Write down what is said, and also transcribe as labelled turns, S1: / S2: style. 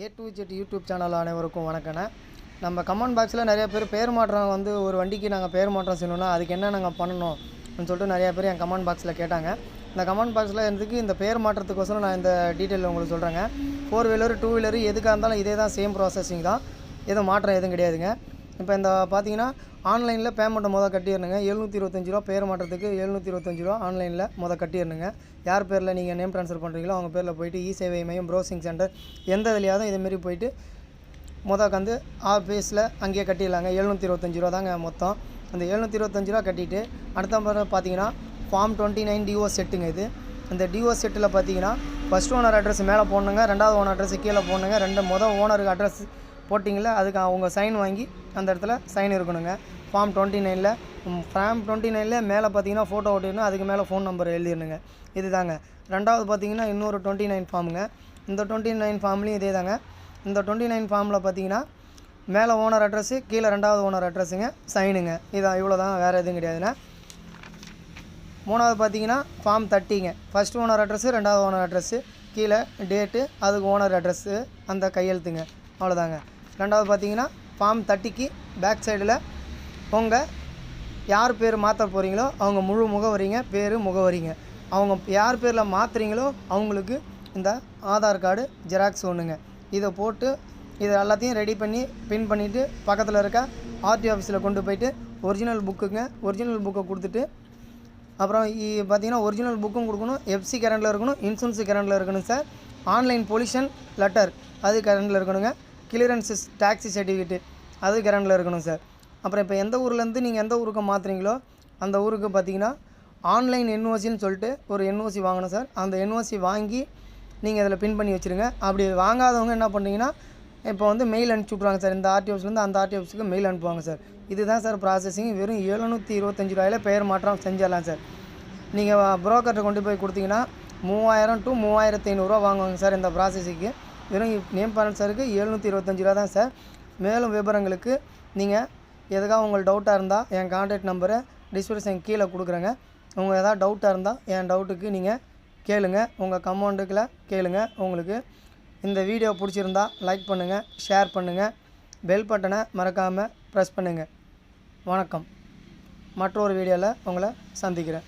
S1: A to Z YouTube channel அனைவருக்கும் வணக்கண்ணே நம்ம கமெண்ட் பாக்ஸில் நிறைய பேர் பேர் மாற்றம் வந்து ஒரு வண்டிக்கு நாங்கள் பேர் மாற்றம் செய்யணும்னா அதுக்கு என்ன நாங்கள் பண்ணணும் அப்படின்னு சொல்லிட்டு நிறைய பேர் என் கமெண்ட் பாக்ஸில் கேட்டாங்க. இந்த கமெண்ட் பாக்ஸில் இருந்துக்கு இந்த பேர் மாற்றத்துக்கோசரம் நான் இந்த டீட்டெயில் உங்களுக்கு சொல்கிறேங்க ஃபோர் வீலர் டூ வீலர் எதுக்காக இருந்தாலும் இதே தான் சேம் ப்ராசஸிங் தான். எதுவும் மாற்றம் எதுவும் கிடையாதுங்க. இப்போ இந்த பார்த்தீங்கன்னா ஆன்லைனில் பேமெண்ட்டை மொதல் கட்டிடணுங்க. எழுநூற்றி இருபத்தஞ்சி ரூபா பேர் மாற்றத்துக்கு எழுநூற்றி இருபத்தஞ்சி ரூபா ஆன்லைனில் மொதல் கட்டிடணுங்க. யார் பேரில் நீங்கள் நேம் ட்ரான்ஸ்ஃபர் பண்ணுறீங்களோ அவங்க பேரில் போயிட்டு இ சேவை மையம் ப்ரௌசிங் சென்டர் எந்த இதுலையாவது இதுமாரி போயிட்டு மொதல் உட்காந்து ஆஃபீஸில் அங்கேயே கட்டிடலாங்க. எழுநூற்றி இருபத்தஞ்சி ரூபா தாங்க மொத்தம். அந்த எழுநூற்றி இருபத்தஞ்சி ரூபா கட்டிட்டு அடுத்த முறை பார்த்தீங்கன்னா form twenty nine T O செட்டுங்க இது. அந்த டிஓ செட்டில் பார்த்தீங்கன்னா ஃபஸ்ட் ஓனர் அட்ரஸ் மேலே போடணுங்க. ரெண்டாவது ஓனர் அட்ரஸ் கீழே போடணுங்க. ரெண்டு மொதல் ஓனருக்கு அட்ரஸ் போட்டிங்களா அதுக்கு அவங்க சைன் வாங்கி அந்த இடத்துல சைன் இருக்கணுங்க. ஃபார்ம் டுவெண்ட்டி நைனில் ஃபார்ம் டுவெண்ட்டி நைனில் மேலே பார்த்தீங்கன்னா ஃபோட்டோ ஓட்டிடணும் அதுக்கு மேலே ஃபோன் நம்பர் எழுதிடணுங்க. இதுதாங்க. ரெண்டாவது பார்த்தீங்கன்னா இன்னொரு டுவெண்ட்டி நைன் ஃபார்முங்க இந்த டுவெண்ட்டி நைன் ஃபார்ம்லேயும் இதே தாங்க இந்த டுவெண்ட்டி நைன் ஃபார்மில் பார்த்தீங்கன்னா மேலே ஓனர் அட்ரஸ்ஸு கீழே ரெண்டாவது ஓனர் அட்ரஸுங்க சைனுங்க இதான் இவ்வளோ தான் வேறு எதுவும் கிடையாதுண்ணே மூணாவது பார்த்தீங்கன்னா ஃபார்ம் தட்டிங்க ஃபஸ்ட் ஓனர் அட்ரஸ்ஸு ரெண்டாவது ஓனர் அட்ரஸ்ஸு கீழே டேட்டு அதுக்கு ஓனர் அட்ரஸ்ஸு அந்த கையெழுத்துங்க. அவ்வளோதாங்க. ரெண்டாவது பார்த்தீங்கன்னா ஃபார்ம் தட்டிக்கு பேக் சைடில் உங்கள் யார் பேர் மாற்ற போகிறீங்களோ அவங்க முழு முகவரிங்க பேர் முகவரிங்க. அவங்க யார் பேரில் மாற்றுறீங்களோ அவங்களுக்கு இந்த ஆதார் கார்டு ஜெராக்ஸ் ஒன்றுங்க இதை போட்டு இதை எல்லாத்தையும் ரெடி பண்ணி பின் பண்ணிவிட்டு பக்கத்தில் இருக்க ஆர்டி ஆஃபீஸில் கொண்டு போயிட்டு ஒரிஜினல் புக்குங்க ஒரிஜினல் புக்கை கொடுத்துட்டு அப்புறம் பார்த்தீங்கன்னா ஒரிஜினல் புக்கும் கொடுக்கணும் எஃப்சி கரண்டில் இருக்கணும் இன்சூரன்ஸ் கரண்டில் இருக்கணும் சார் ஆன்லைன் பொல்யூஷன் லெட்டர் அது கரண்டில் இருக்கணுங்க. கிளியரன்ஸ் டாக்ஸி சர்டிஃபிகேட்டு அது கரண்டில் இருக்கணும் சார் அப்புறம் இப்போ எந்த ஊர்லேருந்து நீங்கள் எந்த ஊருக்கு மாற்றுறீங்களோ அந்த ஊருக்கு பார்த்தீங்கன்னா ஆன்லைன் என்ஓசின்னு சொல்லிட்டு ஒரு என்ஓசி வாங்கணும் சார் அந்த என்ஓசி வாங்கி நீங்கள் அதில் பின் பண்ணி வச்சுருங்க. அப்படி வாங்காதவங்க என்ன பண்ணுறீங்கன்னா இப்போ வந்து மெயில் அனுப்பிச்சி விட்ருவாங்க சார் இந்த ஆர்டி ஆஃபீஸ்லேருந்து அந்த ஆர்டி ஆஃபீஸுக்கு மெயில் அனுப்புவாங்க சார் இதுதான் சார் ப்ராசஸிங் வெறும் எழுநூற்றி இருபத்தஞ்சி ரூபாயில பெயர் மாற்றம் செஞ்சிடலாம் சார் நீங்கள் ப்ரோக்கர்கிட்ட கொண்டு போய் கொடுத்தீங்கன்னா மூவாயிரம் டு மூவாயிரத்து ஐநூறுரூவா வாங்குவாங்க சார் இந்த ப்ராசஸிங்க்கு வெறும் நேம் பேரண்ட் சாருக்கு எழுநூற்றி இருபத்தஞ்சி ரூபா தான் சார் மேலும் விவரங்களுக்கு நீங்கள் எதுக்காக உங்களுக்கு டவுட்டாக இருந்தால் என் கான்டாக்ட் நம்பரை டிஸ்கிரிப்ஷன் கீழே கொடுக்குறேங்க. உங்கள் எதாவது டவுட்டாக இருந்தால் என் டவுட்டுக்கு நீங்கள் கேளுங்க. உங்கள் கமெண்ட்டுக்கில் கேளுங்க. உங்களுக்கு இந்த வீடியோ பிடிச்சிருந்தா லைக் பண்ணுங்கள் ஷேர் பண்ணுங்கள் பெல் பட்டனை மறக்காமல் ப்ரெஸ் பண்ணுங்கள் வணக்கம். மற்றொரு வீடியோவில் உங்களை சந்திக்கிறேன்.